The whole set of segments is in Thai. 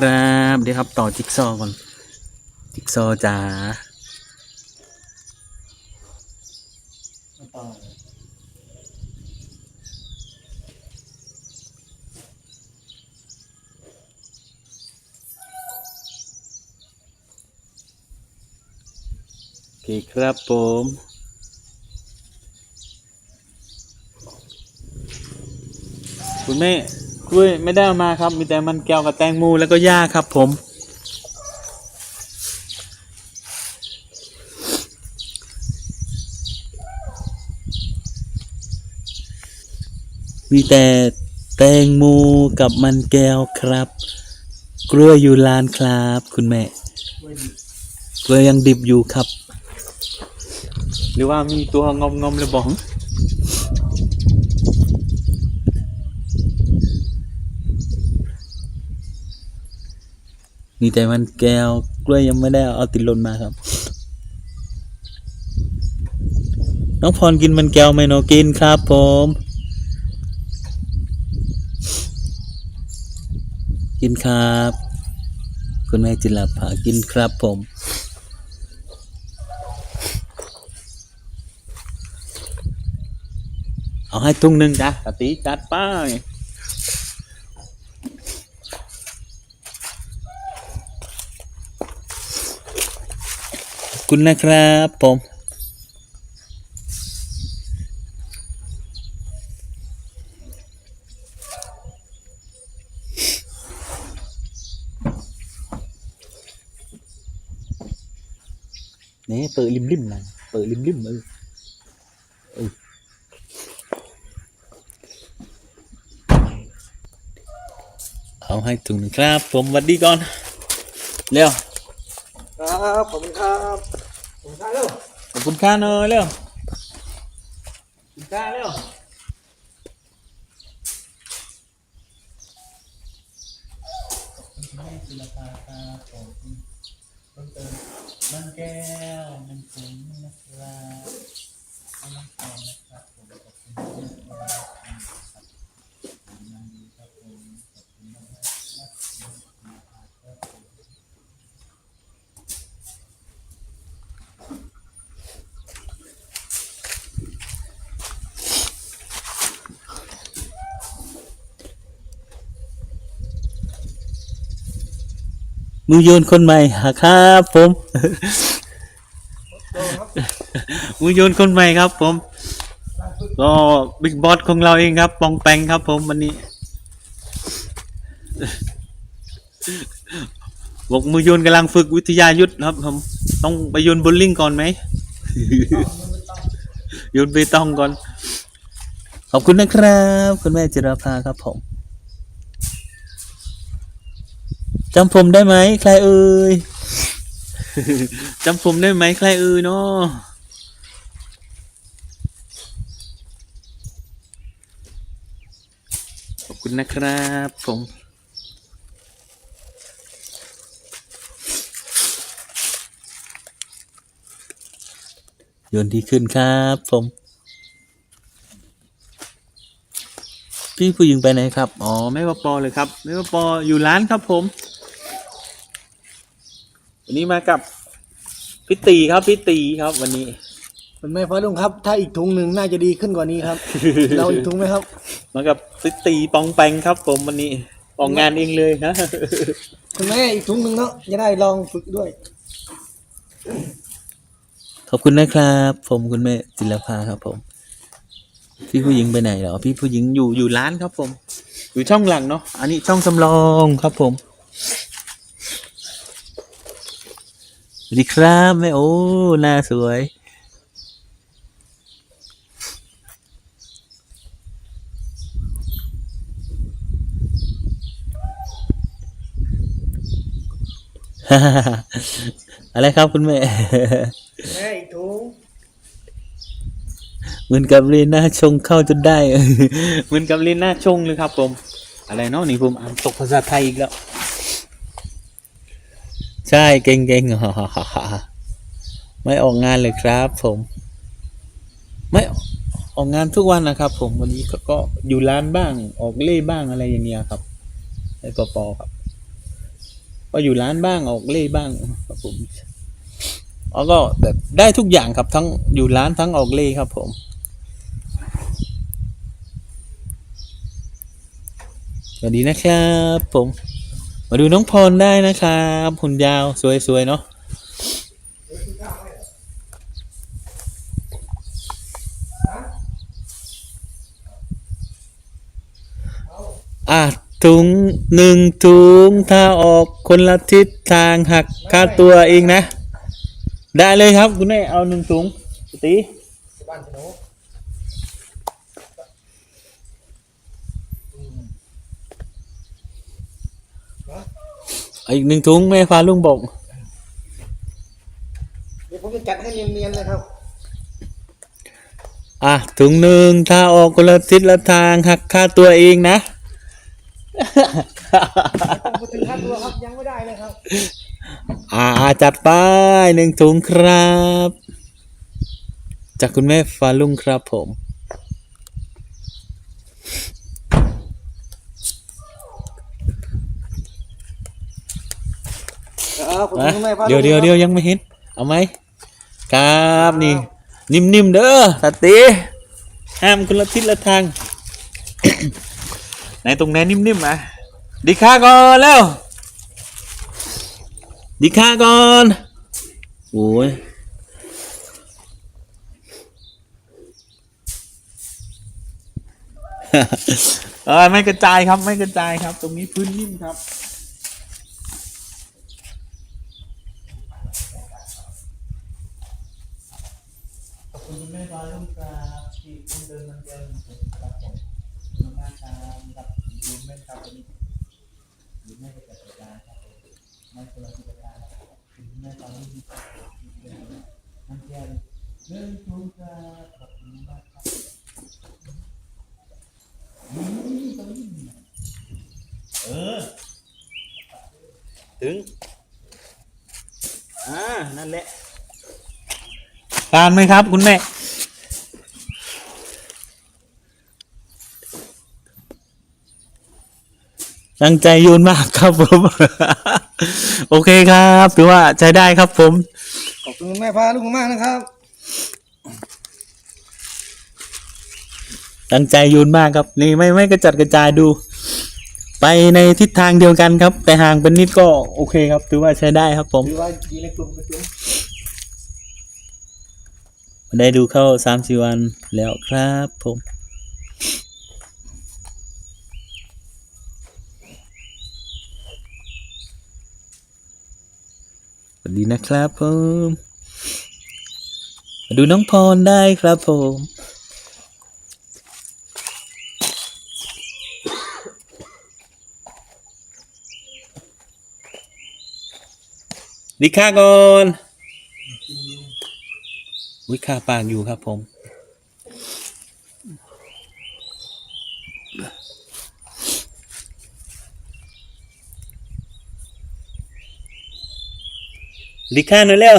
ครับเดี๋ยวครับต่อจิ๊กซอก่อนจิ๊กซอจ๋าโอเคครับผมคุณแม่ กล้วยไม่ได้เอามาครับ มีแต่มันแก้วกับแตงโมแล้วก็หญ้าครับ ผม มีแต่แตงโมกับมันแก้วครับ กล้วยอยู่ลานครับ คุณแม่ กล้วยยังดิบอยู่ครับ หรือว่ามีตัวงอมงอมๆเลยบอง มีแต่มันแก้วกล้วยยังไม่ได้เอาติดลนมาครับ น้องพรกินมันแก้วไหมเนาะกินครับผมกินครับ คุณแม่จิรภากินครับผม เอาให้ทุ่งหนึ่งจ้ะตาตีจัดไป้าย ขอบ คุณนะครับผมนี่เปิดริมริมนะเปิดริมริมเออเออเอาให้ถุงนึงครับ ผมวัดดีก่อน เร็ว ครับขอบคุณครับ ขอบคุณครับเร็วขอบคุณค่าหน่อยเร็วขอบคุณค่าเร็วมันแก้วมันถึงนะครับมันแก้วนะครับผมขอบคุณมากนะครับมันดีครับผมขอบคุณมากนะครับ มือโยนคนใหม่ครับผม มือโยนคนใหม่ครับผม ก็บิ๊กบอสของเราเองครับ ปองแปงครับผมวันนี้บอกมือโยนกำลังฝึกวิทยายุทธครับผมต้องไปโยนโบลลิ่งก่อนไหมโยนเบตองก่อน ขอบคุณนะครับ คุณแม่จิรภาครับผม จำผมได้ไหมใครเอ่ยจำผมได้ไหมใครเอ่ยเนาะขอบคุณนะครับผม โยนดีขึ้นครับผมพี่ผู้หญิงไปไหนครับ อ๋อ ไม่ว่าปอเลยครับ ไม่ว่าปออยู่ร้านครับผม วันนี้มากับพี่ตีครับพี่ตีครับวันนี้คุณแม่ฟ้าลุงครับ ถ้าอีกถุงหนึ่งน่าจะดีขึ้นกว่านี้ครับ เราอีกถุงไหมครับ มากับพี่ตีปองแปงครับ ผมวันนี้ออกงานเองเลยนะคุณแม่อีกถุงหนึ่งเนาะจะได้ลองฝึกด้วย ขอบคุณนะครับ ผมคุณแม่จิรภาครับ ผม พี่ผู้หญิงไปไหนเหรอพี่ผู้หญิงอยู่อยู่ร้านครับ ผม อยู่ช่องหลังเนาะอันนี้ช่องสำรองครับผม สวัสดีครับแม่โอ้หน้าสวย อะไรครับคุณแม่แม่อีกถุงเหมือนกับเรียนหน้าชงเข้าจนได้ เหมือนกับเรียนหน้าชงเลยครับผม อะไรเนาะนี่ผมอ่านตกภาษาไทยอีกแล้ว ใช่เก่งเก่งไม่ออกงานเลยครับ ผม ไม่ออกงานทุกวันนะครับ ผมวันนี้ก็ก็อยู่ร้านบ้าง ออกเล่บ้างอะไรอย่างเงี้ยครับในปปครับ ก็อยู่ร้านบ้างออกเล่บ้างครับผมแล้วก็แบบได้ทุกอย่างครับ ทั้งอยู่ร้านทั้งออกเล่ครับ ผมสวัสดีนะครับ ผม มาดูน้องพรได้นะครับหุ่นยาวสวยๆเนาะอะถุงหนึ่งถุงถ้าออกคนละทิศทางหักค่าตัวเองนะ ได้เลยครับคุณแม่เอาหนึ่งถุงตีบ้านสนุก อาอีกหนึ่งถุงแม่ฟ้าลุงบอกเดี๋ยวผมจะจัดให้เนียนๆเลยครับ อะถุงหนึ่งถ้าออกคนละทิศละทางหักค่าตัวเองนะต้องพูดถึงค่าตัวครับยังไม่ได้เลยครับอ่าจัดไปหนึ่งถุงครับ จากคุณแม่ฟ้าลุงครับผม ครับผม นะคุณแม่พาเดี๋ยวเดี๋ยวเดี๋ยวยังไม่เห็น เอาไหมครับนี่ นิ่มๆเด้อสติห้ามคนละทิศละทาง ไหนตรงไหนนิ่มๆอะดีค่าก่อนแล้วดีค่าก่อนโอ้ยเออไม่กระจายครับไม่กระจายครับ ตรงนี้พื้นนิ่มครับ ขอบ คุณคุณแม่ฟ้าลุงครับที่คุณเดินมันเดินครับผมขอบคุณมากครับกับยูแม่ครับวันนี้ยูแม่จะจัดการครับผมไม่คนละกิจการครับคุณแม่ฟ้าลุงครับมันเดินเดินทุกครับขอบคุณมากครับอืมตรงนี้เออถึงอ่านั่นแหละ ทานไหมครับ คุณแม่ ตั้งใจโยนมากครับผม โอเคครับถือว่าใช้ได้ครับผม ขอบคุณคุณแม่พาลุงมากนะครับ ตั้งใจโยนมากครับ นี่ไม่ไม่กระจัดกระจายดู ไปในทิศทางเดียวกันครับ แต่ห่างเป็นนิดก็โอเคครับ ถือว่าใช้ได้ครับผม ถือว่าดีในกลุ่มเป็นกลุ่ม ได้ดูเข้าสามสี่วันแล้วครับผมสวัสดีนะครับผมมาดูน้องพรได้ครับผมดีค่าก่อน วิคาปากอยู่ครับผม ลิค่าหน่อยเร็ว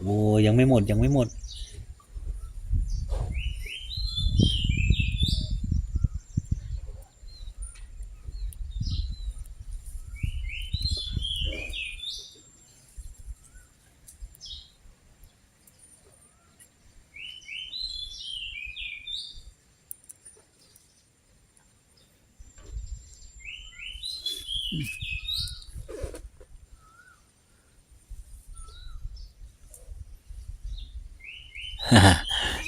โอ้ยังไม่หมดยังไม่หมด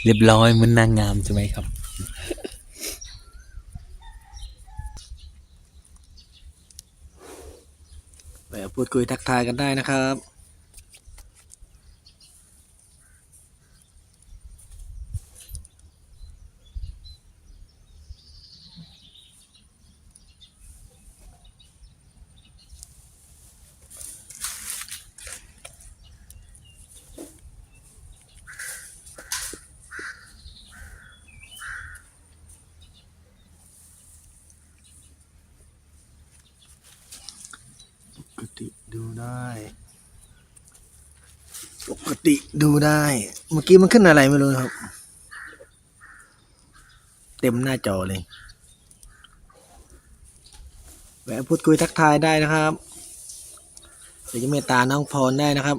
เรียบร้อยเหมือนนางงามใช่ไหมครับ ไปพูดคุยทักทายกันได้นะครับปกติดูได้ ปก ติดูได้ เมื่อกี้มันขึ้นอะไรไม่รู้ครับ เต็มหน้าจอเลยแวะพูดคุยทักทายได้นะครับหรือจะเมตตาน้องพรได้นะครับ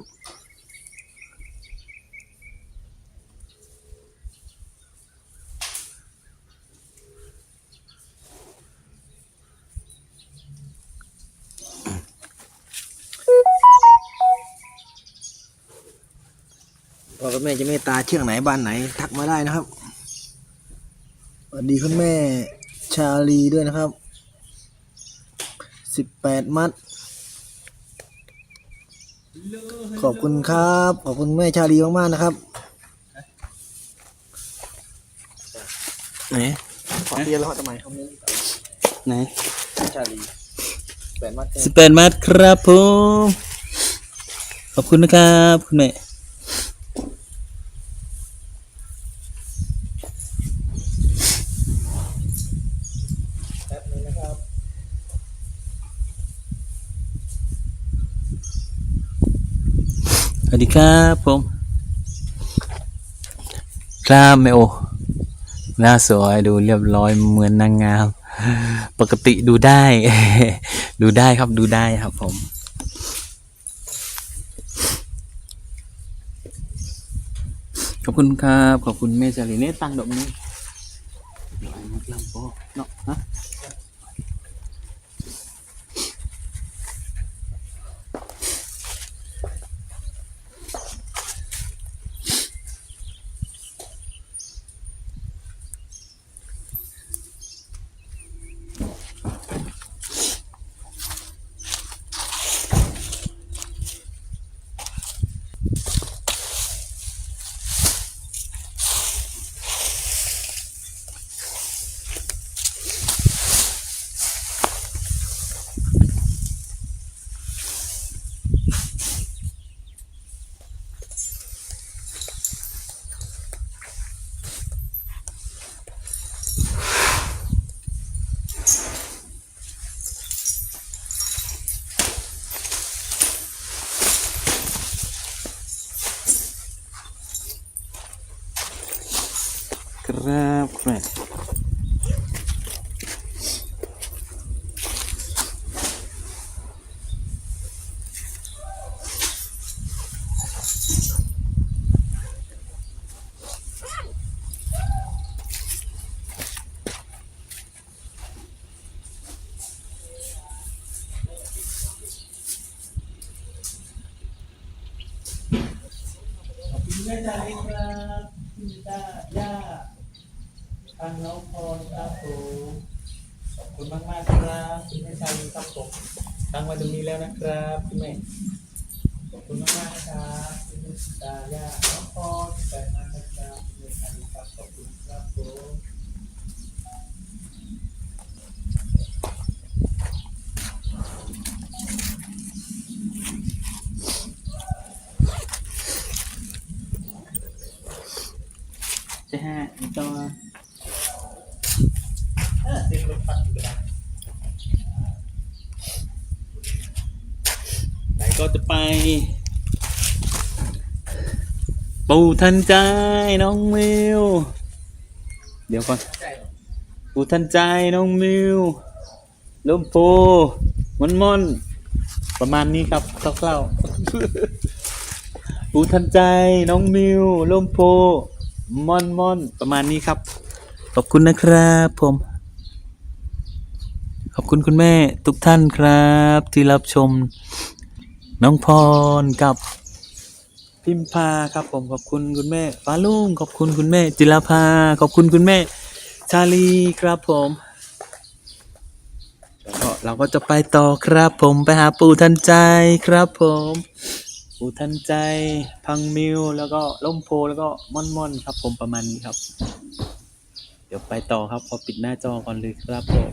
จะเมตตาเชื่องไหนบ้านไหน ทักมาได้นะครับสวัสดีคุณแม่ชาลีด้วยนะครับสิบแปดมัด ขอบคุณครับ ขอบคุณแม่ชาลีมากๆนะครับไหนขอเรียนแล้วทำไมคอมเมนต์ไหนชาลีแปดมัดแค่สิบแปดมัดครับผมขอบคุณนะครับ คุณแม่ แป๊บนึงนะครับ ส วัสดีครับผมครับแม่โอหน้าสวยดูเรียบร้อยเหมือนนางงาม ปกติดูได้ ดูได้ครับดูได้ครับผมขอบคุณครับ ขอบคุณเมจารีเน่ตังดอกนี้ ม่จารีครับคุณตาย่าทางน้องพรครับผมขอบคุณมากมากครับคุณแม่ชายครับผมตั้งไว้ตรงนี้แล้วนะครับคุณแม่ขอบคุณมากมากๆนะครับคุณแม่ตาย่าน้องพรแปดมานะครับคุณแม่ชายครับขอบคุณครับผมจะห้าอีก ตัวเต็มรถปัดอยู่ก็ได้ไหนก็จะไป ปูทันใจน้องมิว เดี๋ยวก่อน ปูทันใจน้องมิวลมโพมอนมอนประมาณนี้ครับคร่าวๆปูทันใจน้องมิวลมโพ มอนมอนประมาณนี้ครับ ขอบคุณนะครับผม ขอบคุณคุณแม่ทุกท่านครับ ที่รับชม น้องพรกับพิมพาครับผมขอบคุณคุณแม่ฟ้าลุงขอบคุณคุณแม่จิรภาขอบคุณคุณแม่ ชาลีครับผมแล้วก็เราก็จะไปต่อครับผมไปหาปู่ทันใจครับผม อูทันใจ พังมิว แล้วก็ล่มโพแล้วก็ม่อนม่อนครับ ผมประมาณนี้ครับ เดี๋ยวไปต่อครับพอปิดหน้าจอก่อนเลยครับผม